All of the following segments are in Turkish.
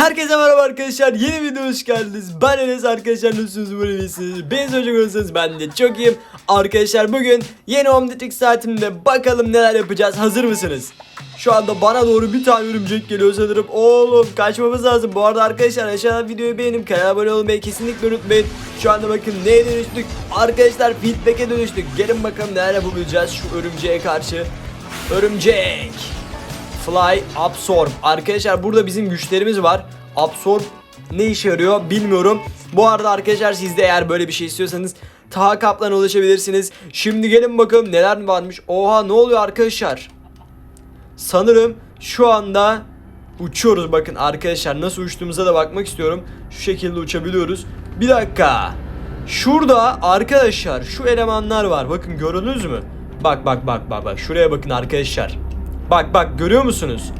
Herkese merhaba arkadaşlar. Yeni video hoş geldiniz. Ben Enes arkadaşlar. Nasılsınız böyle iyisiniz? Beni soracak olursanız ben de çok iyiyim. Arkadaşlar bugün yeni Omnitrix saatimde bakalım neler yapacağız. Hazır mısınız? Şu anda bana doğru bir tane örümcek geliyor sanırım. Oğlum kaçmamız lazım. Bu arada arkadaşlar aşağıdan videoyu beğenip kanala abone olmayı kesinlikle unutmayın. Şu anda bakın neye dönüştük? Arkadaşlar feedback'e dönüştük. Gelin bakalım neler yapabileceğiz şu örümceğe karşı. Örümcek. Fly Absorb. Arkadaşlar burada bizim güçlerimiz var. Absorb ne işe yarıyor bilmiyorum. Bu arada arkadaşlar siz de eğer böyle bir şey istiyorsanız Taha Kaplan'a ulaşabilirsiniz. Şimdi gelin bakalım neler varmış. Oha ne oluyor arkadaşlar? Sanırım şu anda uçuyoruz bakın arkadaşlar nasıl uçtuğumuza da bakmak istiyorum. Şu şekilde uçabiliyoruz. Bir dakika. Şurada arkadaşlar şu elemanlar var. Bakın gördünüz mü? Bak bak bak bak bak. Şuraya bakın arkadaşlar. Bak bak görüyor musunuz?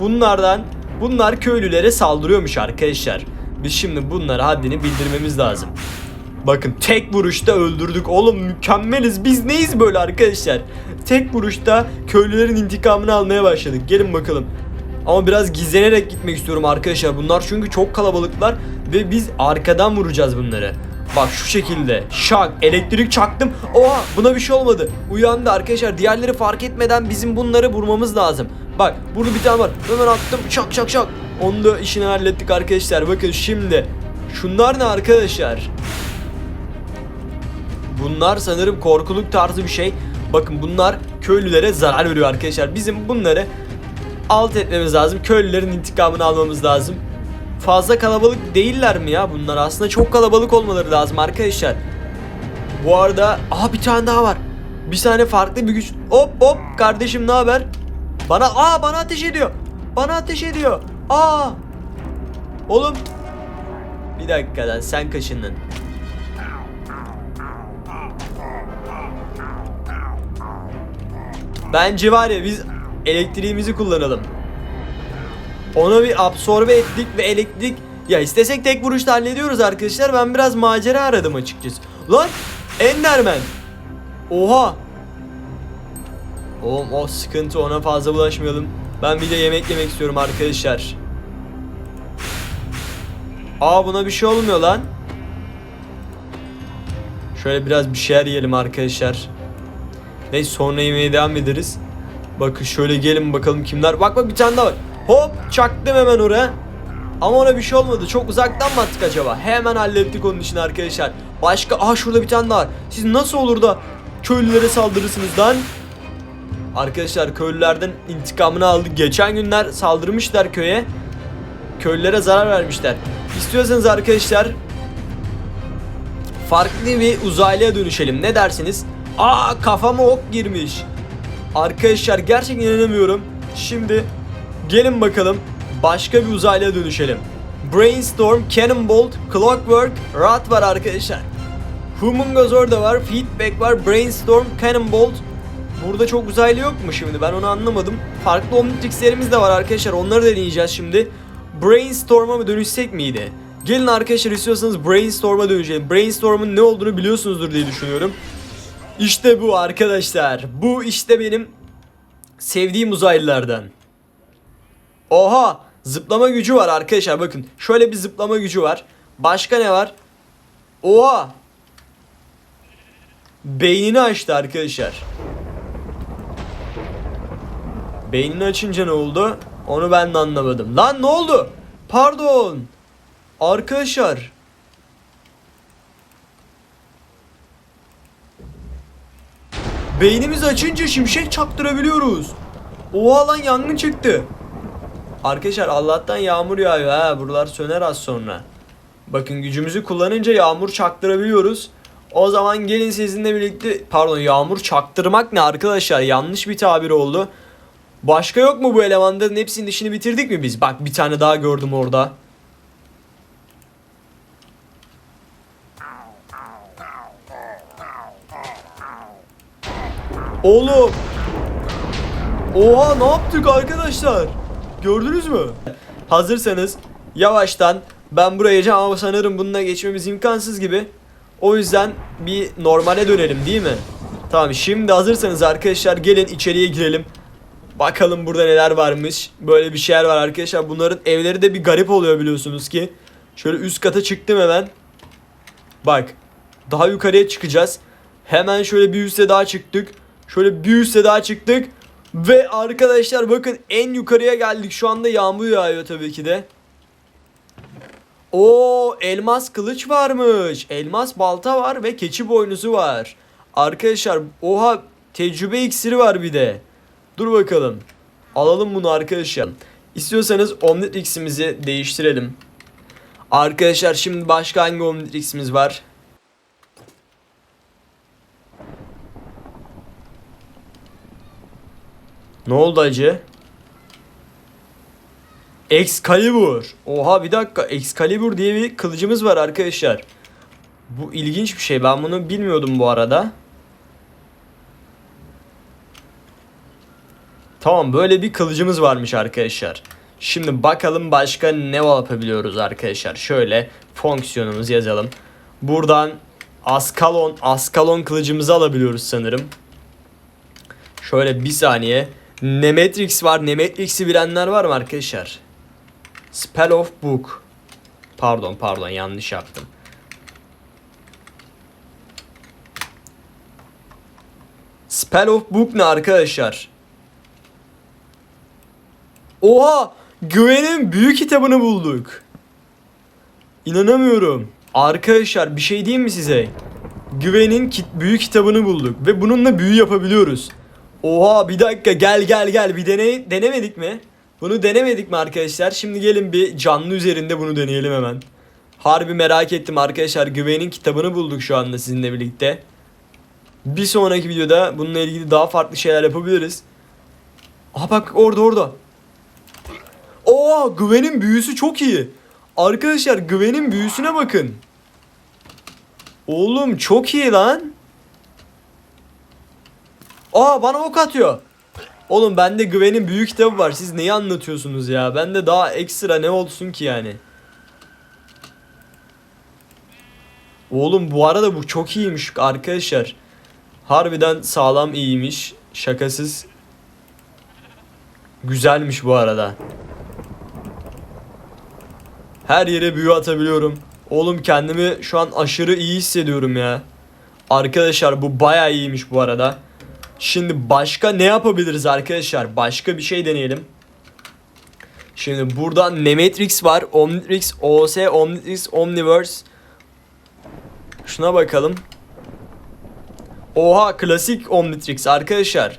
Bunlardan bunlar köylülere saldırıyormuş arkadaşlar. Biz şimdi bunlara haddini bildirmemiz lazım. Bakın tek vuruşta öldürdük. Oğlum mükemmeliz. Biz neyiz böyle arkadaşlar? Tek vuruşta köylülerin intikamını almaya başladık. Gelin bakalım. Ama biraz gizlenerek gitmek istiyorum arkadaşlar. Bunlar çünkü çok kalabalıklar ve biz arkadan vuracağız bunları. Bak şu şekilde. Şak elektrik çaktım. Oha buna bir şey olmadı. Uyandı arkadaşlar. Diğerleri fark etmeden bizim bunları vurmamız lazım. Bak burada bir tane var. Hemen attım. Şak şak şak. Onu da işini hallettik arkadaşlar. Bakın şimdi. Şunlar ne arkadaşlar? Bunlar sanırım korkuluk tarzı bir şey. Bakın bunlar köylülere zarar veriyor arkadaşlar. Bizim bunları alt etmemiz lazım. Köylülerin intikamını almamız lazım. Fazla kalabalık değiller mi ya bunlar? Aslında çok kalabalık olmaları lazım arkadaşlar. Bu arada aha bir tane daha var. Bir tane farklı bir güç. Hop hop kardeşim ne haber? Bana aa bana ateş ediyor. Bana ateş ediyor. Aa. Oğlum. Bir dakika lan sen kaşındın. Bence var ya biz elektriğimizi kullanalım. Onu bir absorbe ettik ve elektrik ya istesek tek vuruşta hallediyoruz arkadaşlar. Ben biraz macera aradım açıkçası. Lan Enderman. Oha. Oğlum o sıkıntı ona fazla bulaşmayalım. Ben bir de yemek yemek istiyorum arkadaşlar. Aa buna bir şey olmuyor lan. Şöyle biraz bir şeyler yiyelim arkadaşlar. Neyse sonra yemeğe devam ederiz. Bakın şöyle gelin bakalım kimler. Bak bak bir tane daha var. Hop çaktım hemen oraya. Ama ona bir şey olmadı. Çok uzaktan mı attık acaba? Hemen hallettik onun için arkadaşlar. Başka aha şurada bir tane daha var. Siz nasıl olur da köylülere saldırırsınız lan? Arkadaşlar köylülerden intikamını aldık. Geçen günler saldırmışlar köye. Köylülere zarar vermişler. İstiyorsanız arkadaşlar farklı bir uzaylıya dönüşelim. Ne dersiniz? Aa kafama ok girmiş. Arkadaşlar gerçekten inanamıyorum. Şimdi gelin bakalım başka bir uzaylıya dönüşelim. Brainstorm, Cannonbolt, Clockwork, Rat var arkadaşlar. Humongous orada var, Feedback var, Brainstorm, Cannonbolt. Burada çok uzaylı yok mu şimdi? Ben onu anlamadım. Farklı Omnitrix'lerimiz de var arkadaşlar. Onları deneyeceğiz şimdi. Brainstorm'a mı dönüşsek miydi? Gelin arkadaşlar istiyorsanız Brainstorm'a dönüşelim. Brainstorm'un ne olduğunu biliyorsunuzdur diye düşünüyorum. İşte bu arkadaşlar. Bu işte benim sevdiğim uzaylılardan. Oha! Zıplama gücü var arkadaşlar bakın. Şöyle bir zıplama gücü var. Başka ne var? Oha! Beynini açtı arkadaşlar. Beynini açınca ne oldu? Onu ben de anlamadım. Lan ne oldu? Pardon. Arkadaşlar. Beynimizi açınca şimşek çaktırabiliyoruz. Oha lan yangın çıktı. Arkadaşlar Allah'tan yağmur yağıyor ha. Buralar söner az sonra. Bakın gücümüzü kullanınca yağmur çaktırabiliyoruz. O zaman gelin sizinle birlikte pardon yağmur çaktırmak ne arkadaşlar yanlış bir tabir oldu. Başka yok mu bu elemanların hepsinin işini bitirdik mi biz? Bak bir tane daha gördüm orada. Oğlum. Oha ne yaptık arkadaşlar? Gördünüz mü? Hazırsanız yavaştan ben buraya geçeceğim ama sanırım bununla geçmemiz imkansız gibi. O yüzden bir normale dönelim değil mi? Tamam şimdi hazırsanız arkadaşlar gelin içeriye girelim. Bakalım burada neler varmış. Böyle bir şeyler var arkadaşlar. Bunların evleri de bir garip oluyor biliyorsunuz ki. Şöyle üst kata çıktım hemen. Bak. Daha yukarıya çıkacağız. Hemen şöyle bir üste daha çıktık. Şöyle bir üste daha çıktık. Ve arkadaşlar bakın en yukarıya geldik. Şu anda yağmur yağıyor tabii ki de. O elmas kılıç varmış. Elmas balta var ve keçi boynuzu var. Arkadaşlar oha tecrübe iksiri var bir de. Dur bakalım. Alalım bunu arkadaşlar. İstiyorsanız Omnitrix'imizi değiştirelim. Arkadaşlar şimdi başka hangi Omnitrix'imiz var? Ne oldu acı? Excalibur. Oha bir dakika. Excalibur diye bir kılıcımız var arkadaşlar. Bu ilginç bir şey. Ben bunu bilmiyordum bu arada. Tamam böyle bir kılıcımız varmış arkadaşlar. Şimdi bakalım başka ne yapabiliyoruz arkadaşlar. Şöyle fonksiyonumuzu yazalım. Buradan Askalon, Askalon kılıcımızı alabiliyoruz sanırım. Şöyle bir saniye. Nemetrix var. Nemetrix'i bilenler var mı arkadaşlar? Spell of Book. Pardon pardon yanlış yaptım. Spell of Book ne arkadaşlar? Oha! Güven'in büyük kitabını bulduk. İnanamıyorum. Arkadaşlar bir şey diyeyim mi size? Güven'in kit büyük kitabını bulduk ve bununla büyü yapabiliyoruz. Oha bir dakika gel gel gel bir deney denemedik mi? Bunu denemedik mi arkadaşlar? Şimdi gelin bir canlı üzerinde bunu deneyelim hemen. Harbi merak ettim arkadaşlar. Güven'in kitabını bulduk şu anda sizinle birlikte. Bir sonraki videoda bununla ilgili daha farklı şeyler yapabiliriz. Aha bak orada orada. Oo Güven'in büyüsü çok iyi. Arkadaşlar Güven'in büyüsüne bakın. Oğlum çok iyi lan. Aa bana ok atıyor. Oğlum bende Güven'in büyük kitabı var. Siz neyi anlatıyorsunuz ya? Bende daha ekstra ne olsun ki yani? Oğlum bu arada bu çok iyiymiş arkadaşlar. Harbiden sağlam iyiymiş. Şakasız. Güzelmiş bu arada. Her yere büyü atabiliyorum. Oğlum kendimi şu an aşırı iyi hissediyorum ya. Arkadaşlar bu baya iyiymiş bu arada. Şimdi başka ne yapabiliriz arkadaşlar? Başka bir şey deneyelim. Şimdi burada Nemetrix var. Omnitrix, OS, Omnitrix, Omniverse. Şuna bakalım. Oha klasik Omnitrix arkadaşlar.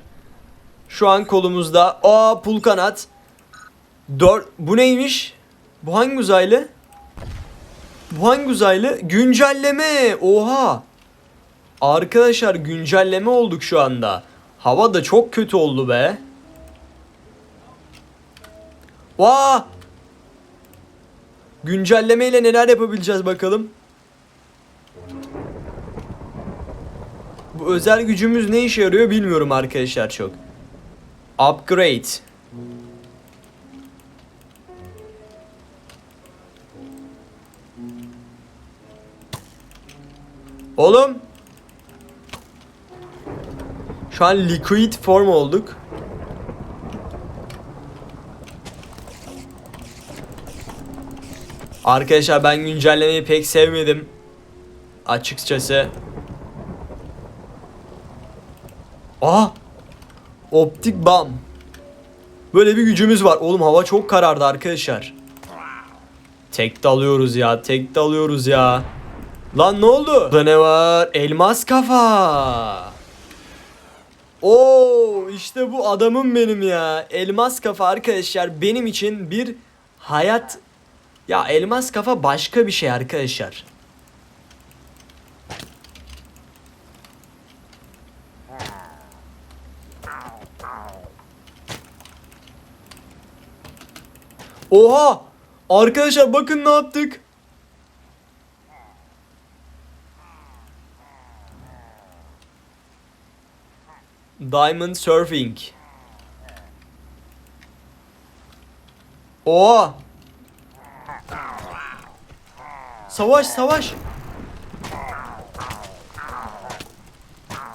Şu an kolumuzda. Aa pul kanat. Dört. Bu neymiş? Bu hangi uzaylı? Bu hangi uzaylı? Güncelleme. Oha. Arkadaşlar güncelleme olduk şu anda. Hava da çok kötü oldu be. Vaa! Güncellemeyle neler yapabileceğiz bakalım. Bu özel gücümüz ne işe yarıyor bilmiyorum arkadaşlar çok. Upgrade. Oğlum. Şu an liquid form olduk. Arkadaşlar ben güncellemeyi pek sevmedim. Açıkçası. Aa! Optik bam. Böyle bir gücümüz var. Oğlum hava çok karardı arkadaşlar. Tek dalıyoruz ya. Tek dalıyoruz ya. Lan ne oldu? Burada ne var? Elmas kafa. Oo işte bu adamım benim ya. Elmas kafa arkadaşlar benim için bir hayat. Ya elmas kafa başka bir şey arkadaşlar. Oha! Arkadaşlar bakın ne yaptık. Diamond Surfing. Oo. Savaş savaş.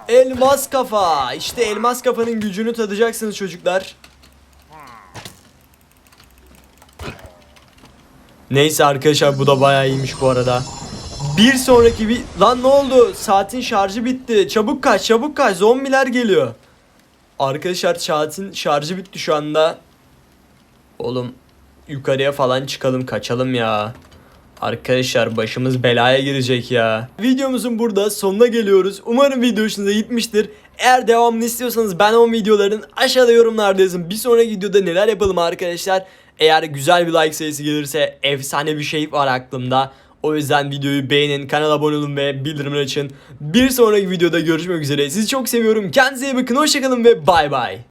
Elmas kafa. İşte elmas kafanın gücünü tadacaksınız çocuklar. Neyse arkadaşlar bu da bayağı iyiymiş bu arada. Bir sonraki bir... Lan ne oldu? Saatin şarjı bitti. Çabuk kaç çabuk kaç. Zombiler geliyor. Arkadaşlar saatin şarjı bitti şu anda. Oğlum yukarıya falan çıkalım kaçalım ya. Arkadaşlar başımız belaya girecek ya. Videomuzun burada sonuna geliyoruz. Umarım video hoşunuza gitmiştir. Eğer devamını istiyorsanız ben o videoların aşağıda yorumlarda yazın. Bir sonraki videoda neler yapalım arkadaşlar. Eğer güzel bir like sayısı gelirse efsane bir şey var aklımda. O yüzden videoyu beğenin, kanala abone olun ve bildirimleri açın. Bir sonraki videoda görüşmek üzere. Sizi çok seviyorum. Kendinize iyi bakın. Hoşçakalın ve bay bay.